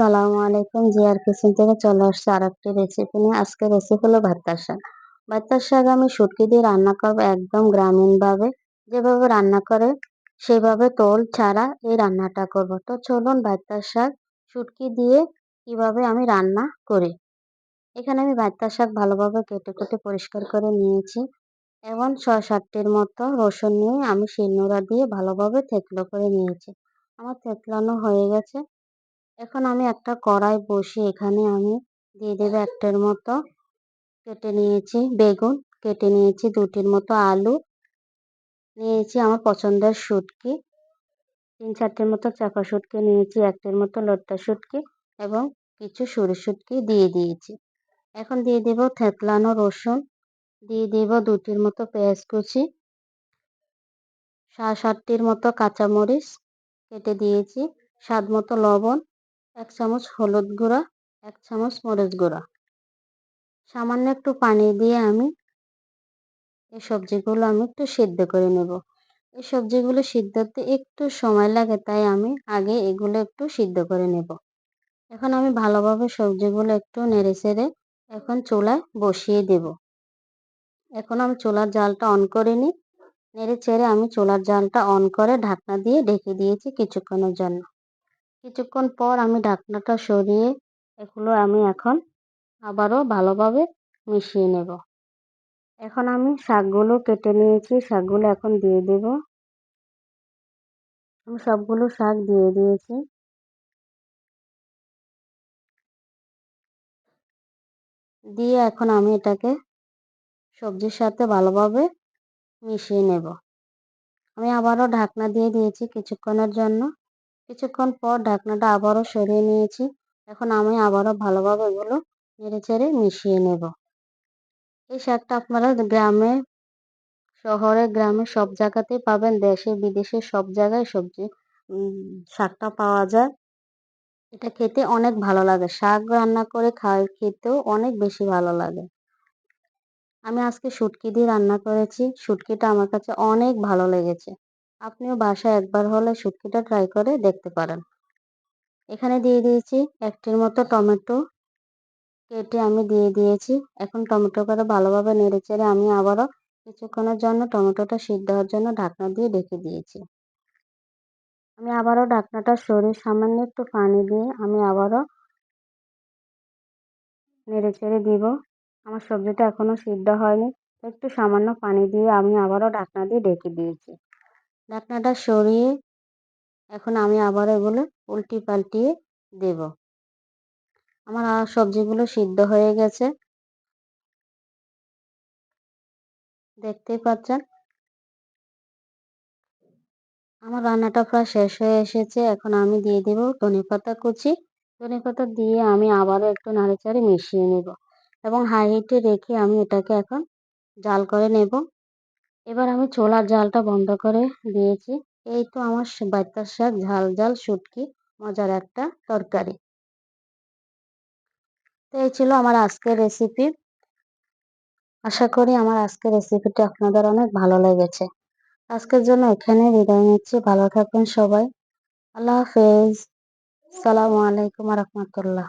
আসসালামু আলাইকুম। জিয়ার কিচেন থেকে চলে আসছে আর একটি রেসিপি নিয়ে। আজকে রেসিপি হলো ভাত্তার শাক ভাত্তার শাক আমি শুটকি দিয়ে রান্না করব একদম গ্রামীণভাবে। যেভাবে রান্না করে সেভাবে তোল ছাড়া এই রান্নাটা করব। তো চলুন ভাত্তার শাক শুটকি দিয়ে কীভাবে আমি রান্না করি। এখানে আমি ভাত্তার শাক ভালোভাবে কেটে কেটে পরিষ্কার করে নিয়েছি। এবং ছয় সাতটির মতো রসুন নিয়ে আমি শিলনোড়া দিয়ে ভালোভাবে থেতলো করে নিয়েছি। আমার থেতলানো হয়ে গেছে। এখন আমি একটা কড়াই বসিয়ে এখানে আমি দিয়ে দেবো একটার মতো কেটে নিয়েছি বেগুন, কেটে নিয়েছি দুটির মতো আলু, নিয়েছি আমার পছন্দের শুটকি, তিন চারটের মতো চাপা শুটকি নিয়েছি, একটির মতো লট্টা শুটকি এবং কিছু সরু শুটকি দিয়ে দিয়েছি। এখন দিয়ে দেব থেতলানো রসুন, দিয়ে দেব দুটির মতো পেঁয়াজ কুচি সাত সাতটির মতো কাঁচামরিচ কেটে দিয়েছি, স্বাদ মতো লবণ এক চামচ হলুদ গুঁড়া, এক চামচ মরিচ গুঁড়া। সামান্য একটু পানি দিয়ে আমি এই সবজিগুলো আমি একটু সিদ্ধ করে নেব। এই সবজিগুলো সিদ্ধতে একটু সময় লাগে, তাই আমি আগে এগুলো একটু সিদ্ধ করে নেব। এখন আমি ভালোভাবে সবজিগুলো একটু নেড়ে চেড়ে এখন চুলায় বসিয়ে দেব। এখন আমি চুলার জালটা অন করে নিই। নেড়ে চেড়ে আমি চুলার জালটা অন করে ঢাকনা দিয়ে ঢেকে দিয়েছি কিছুক্ষণের জন্য। কিছুক্ষণ পর আমি ঢাকনাটা সরিয়ে এগুলো আমি এখন আবারও ভালোভাবে মিশিয়ে নেব। এখন আমি শাকগুলো কেটে নিয়েছি, শাকগুলো এখন দিয়ে দেব। আমি সবগুলো শাক দিয়ে দিয়েছি। দিয়ে এখন আমি এটাকে সবজির সাথে ভালোভাবে মিশিয়ে নেব। আমি আবারও ঢাকনা দিয়ে দিয়েছি কিছুক্ষণের জন্য। কিছুক্ষণ পর ঢাকনাটা আবারও সরিয়ে নিয়েছি। এখন আমি আবারও ভালোভাবে এগুলো নেড়ে চেড়ে মিশিয়ে নেব। এই শাকটা আপনারা গ্রামে, শহরে, গ্রামে সব জায়গাতেই পাবেন। দেশে, বিদেশে সব জায়গায় সবজি শাকটা পাওয়া যায়। এটা খেতে অনেক ভালো লাগে। শাক রান্না করে খাওয়া খেতেও অনেক বেশি ভালো লাগে। আমি আজকে শুটকি দিয়ে রান্না করেছি। শুটকিটা আমার কাছে অনেক ভালো লেগেছে। আপনিও বাসায় একবার হলে শুটকিটা ট্রাই করে দেখতে পারেন। এখানে দিয়ে দিয়েছি একটির মতো টমেটো। কেটে আমি দিয়ে দিয়েছি। এখন টমেটো করে ভালোভাবে নেড়ে চেড়ে আমি আবারও কিছুক্ষণের জন্য টমেটোটা সিদ্ধ হওয়ার জন্য ঢাকনা দিয়ে ঢেকে দিয়েছি। আমি আবারও ঢাকনাটা সরিয়ে সামান্য একটু পানি দিয়ে আমি আবারও নেড়ে চেড়ে দিব। আমার সবজিটা এখনও সিদ্ধ হয়নি। একটু সামান্য পানি দিয়ে আমি আবারও ঢাকনা দিয়ে ঢেকে দিয়েছি। ঢাকনাটা সরিয়ে এখন আমি আবার এগুলো উল্টি পাল্টিয়ে দেব। আমার সবজিগুলো সিদ্ধ হয়ে গেছে। দেখতেই পাচ্ছেন? আমার রান্নাটা প্রায় শেষ হয়ে এসেছে। এখন আমি দিয়ে দেব ধনে পাতা কুচি। ধনে পাতা দিয়ে আমি আবারও একটু নাড়েচাড়ে মিশিয়ে নেব এবং হাই হিটে রেখে আমি এটাকে এখন জাল করে নেব। এবার আমি ছোলার জালটা বন্ধ করে দিয়েছি। এই তো আমার বাইতার শাক, ঝাল ঝাল শুটকি, মজার একটা তরকারি। তো এই ছিল আমার আজকের রেসিপি আশা করি আমার আজকের রেসিপিটা আপনাদের অনেক ভালো লেগেছে। আজকের জন্য এখানে বিদায় নিচ্ছি। ভালো থাকবেন সবাই। আল্লাহ হাফেজ। সালামু আলাইকুম রহমতুল্লাহ।